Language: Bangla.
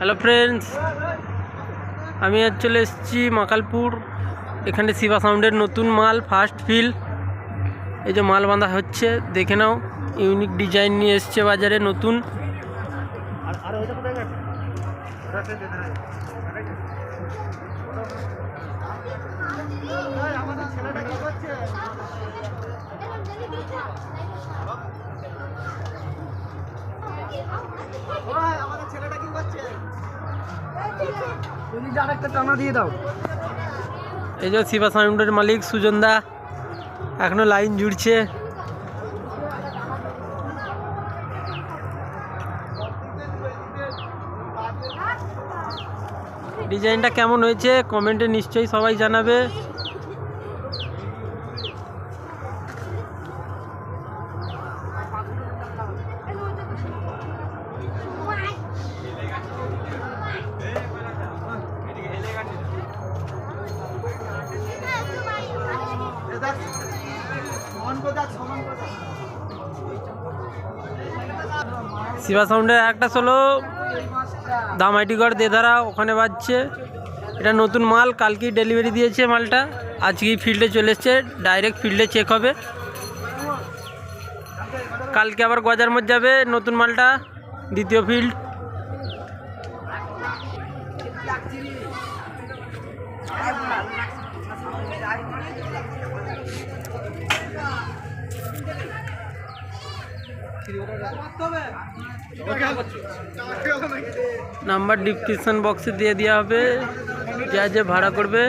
হ্যালো ফ্রেন্ডস আমি আজ চলে এসেছি মাকালপুর। এখানে শিবা সাউন্ডের নতুন মাল ফার্স্ট ফিল এই যে মাল বাঁধা হচ্ছে, দেখে নাও। ইউনিক ডিজাইন নিয়ে এসছে বাজারে, নতুন। যার একটা টানা এই যে শিবা সাউন্ডের মালিক সুজন দা এখনও লাইন জুড়ছে। ডিজাইনটা কেমন হয়েছে? কমেন্টে নিশ্চয়ই সবাই জানাবে। শিবা সাউন্ডের একটা হলো দামাইটিগড় দেধারা ওখানে বাজছে। এটা নতুন মাল, কালকেই ডেলিভারি দিয়েছে মালটা। আজকেই ফিল্ডে চলে এসছে ডাইরেক্ট ফিল্ডে চেক হবে। কালকে আবার গজার মধ্যে যাবে নতুন মালটা, দ্বিতীয় ফিল্ড নাম্বার ডিসক্রিপশন বক্সে দিয়ে দেওয়া হবে। যা যে ভাড়া করবে।